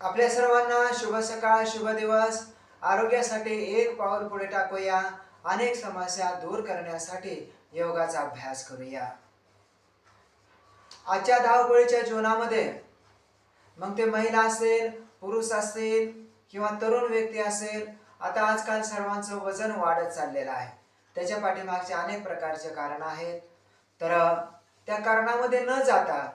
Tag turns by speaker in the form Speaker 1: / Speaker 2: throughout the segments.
Speaker 1: आपल्या सर्वांना शुभ सकाळ शुभ दिवस. आरोग्यासाठी एक पाऊल पुढे टाकूया. अनेक समस्या दूर करण्यासाठी योगाचा अभ्यास करूया. आजच्या धावपळीच्या जीवनामध्ये मग ते महिला असेल पुरुष असेल किंवा तरुण व्यक्ती असेल आता आजकाल सर्वांचं वजन वाढत चाललेलं आहे. त्याच्या पाठीमागचे अनेक प्रकारचे कारण आहेत. तर त्या कारणामध्ये न जाता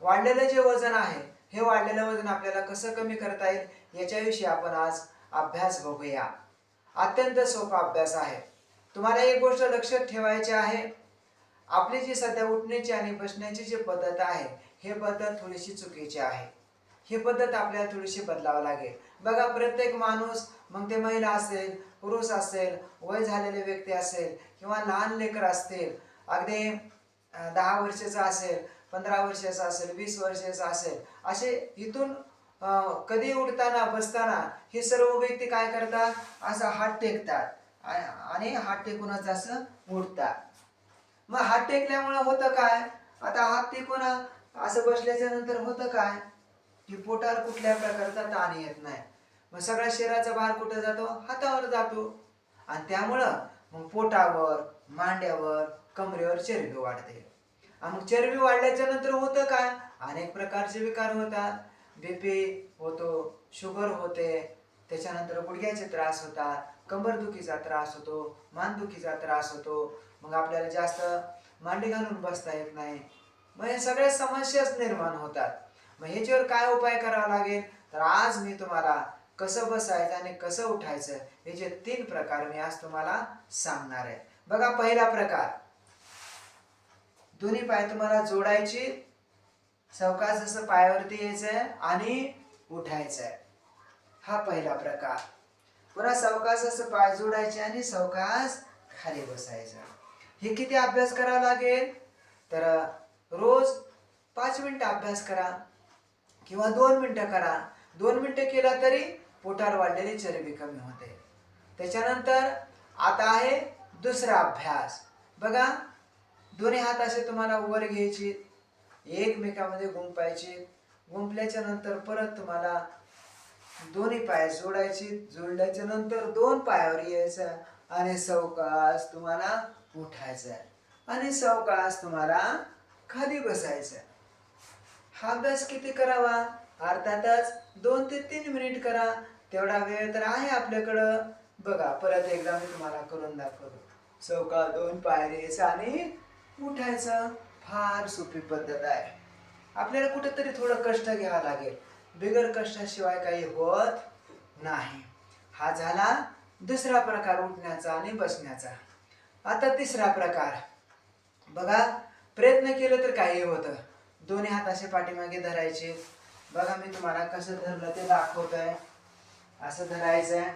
Speaker 1: वाढलेलं जे वजन आहे हे वाढलेलं वजन आपल्याला कसं कमी करता येईल याच्याविषयी आपण आज अभ्यास बघूया. अत्यंत सोपा अभ्यास आहे. तुम्हाला एक गोष्ट लक्षात ठेवायची आहे. आपली जी सध्या उठण्याची आणि बसण्याची जी पद्धत आहे हे पद्धत थोडीशी चुकीची आहे. ही पद्धत आपल्याला थोडीशी बदलावं लागेल. बघा प्रत्येक माणूस मग ते महिला असेल पुरुष असेल वय झालेले व्यक्ती असेल किंवा लहान लेकर असतील अगदी दहा वर्षाचा असेल पंधरा वर्षाचा असेल वीस वर्षाचा असेल असे इथून कधी उडताना बसताना हे सर्व व्यक्ती काय करतात? असं हात टेकतात. आणि हात टेकूनच असं उठतात मग हात टेकल्यामुळे होतं काय? आता हात टेकून असं बसल्याच्या नंतर होतं काय? की पोटावर कुठल्या प्रकारचा ताण येत नाही. मग सगळ्या शरीराचा भार कुठं जातो? हातावर जातो. आणि त्यामुळं मग पोटावर मांड्यावर कमरेवर चरबी वाढते. मग चरबी वाढल्याच्या नंतर होतं काय? अनेक प्रकारचे विकार होतात. बीपी होतो शुगर होते त्याच्यानंतर गुडघ्याचे त्रास होतात कंबरदुखीचा त्रास होतो मानदुखीचा त्रास होतो. मग आपल्याला जास्त मांडी घालून बसता येत नाही. मग हे सगळ्या समस्याच निर्माण होतात. मग ह्याच्यावर काय उपाय करावा लागेल? तर आज मी तुम्हाला कसं बसायचं आणि कसं उठायचं ह्याचे तीन प्रकार मी आज तुम्हाला सांगणार आहे. बघा पहिला प्रकार. दोन्ही पाय तुम्हाला जोडायचे. सावकाश जसं पायावरती यायचंय आणि उठायचंय. हा पहिला प्रकार. पुन्हा सावकाश असं पाय जोडायचे आणि सावकाश खाली बसायचं. हे किती अभ्यास करावा लागेल? तर रोज पाच मिनटं अभ्यास करा किंवा दोन मिनटं करा. दोन मिनटं केला तरी पोटावर वाढलेली चरबी कमी होते. त्याच्यानंतर आता आहे दुसरा अभ्यास. बघा दोन्ही हात असे तुम्हाला वर घ्यायचे एकमेकामध्ये गुंपायचे गुंपल्याच्या नंतर परत तुम्हाला दोन्ही पाय जोडायचे जोडल्याच्या नंतर दोन पायावर यायचं आणि सवकास तुम्हाला उठायचं आणि सवकास तुम्हाला खाली बसायचं हा अभ्यास किती करावा? अर्थातच दोन ते तीन मिनिट करा. तेवढा वेळ तर आहे आपल्याकडं. बघा परत एकदा मी तुम्हाला करून दाखवतो. चौका दोन पायरी आणि उठायचं फार सोपी पद्धत आहे. आपल्याला कुठेतरी थोडं कष्ट घ्यावं लागेल. बिगर कष्टाशिवाय काही होत नाही. हा झाला दुसरा प्रकार उठण्याचा आणि बसण्याचा. आता तिसरा प्रकार. बघा प्रयत्न केलं तर काही होतं. दोन्ही हात असे पाठीमागे धरायचे. बघा मी तुम्हाला कसं धरलं ते दाखवतोय. असं धरायचंय.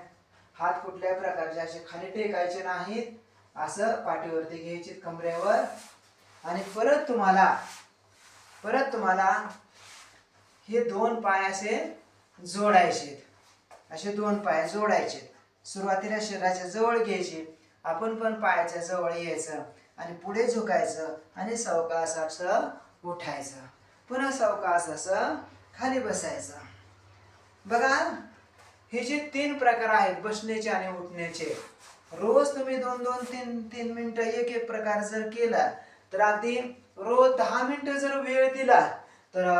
Speaker 1: हात कुठल्याही प्रकारचे असे खाली टेकायचे नाहीत. असं पाठीवरती घ्यायचे कमरेवर. आणि परत तुम्हाला परत तुम्हाला हे दोन पाय असे जोडायचे. असे दोन पाय जोडायचे. सुरुवातीला शरीराच्या जवळ घ्यायचे. आपण पण पायाच्या जवळ यायचं आणि पुढे झुकायचं आणि सावकास असं उठायचं. पुन्हा सावकास असं खाली बसायचं. बघा हे जे तीन प्रकार आहेत बसण्याचे आणि उठण्याचे रोज दोन दोन तीन तीन मिनिटं एक एक प्रकार जर केला तर अगदी रोज दहा मिनिटं जर वेळ दिला तर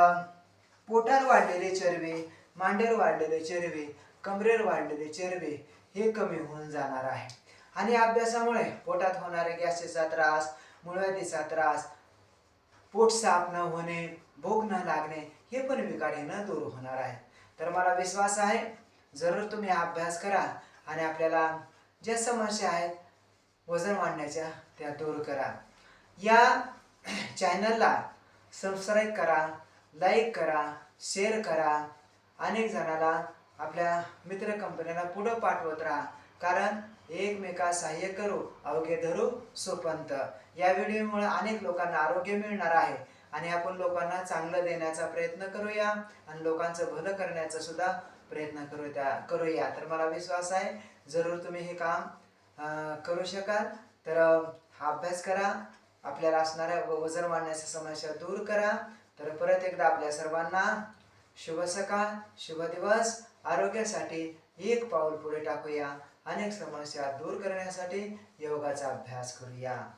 Speaker 1: पोटार वाढलेले चरबी मांडेर वाढलेले चरबी कमरेर वाढलेले चरबी हे कमी होऊन जाणार आहे. आणि अभ्यासामुळे पोटात होणारे गॅसेचा त्रास मुळव्याधीचा त्रास पोट साफ न होणे भूक न लागणे हे पण विकार न दूर होणार आहे. तर मला विश्वास आहे जरूर तुम्ही अभ्यास करा आणि आपल्याला ज्या समस्या आहेत वजन वाढण्याच्या त्या दूर करा. या चॅनलला सबस्क्राईब करा लाईक करा शेअर करा. अनेक जणाला आपल्या मित्र कंपनीला पुढं पाठवत राहा. कारण एकमेका सहाय्य करू अवघे धरू सुपंत. या व्हिडिओमुळे अनेक लोकांना आरोग्य मिळणार आहे. आणि आपण लोकांना चांगलं देण्याचा प्रयत्न करूया. आणि लोकांचं भलं करण्याचा सुद्धा प्रयत्न करू त्या करूया. तर मला विश्वास आहे जरूर तुम्ही हे काम करू शकाल? तर हा अभ्यास करा. आपल्याला असणाऱ्या व- वजन वाढण्याच्या समस्या दूर करा. तर परत एकदा आपल्या सर्वांना शुभ सकाळ शुभ दिवस. आरोग्यासाठी एक पाऊल पुढे टाकूया. अनेक समस्या दूर करण्यासाठी योगाचा अभ्यास करूया.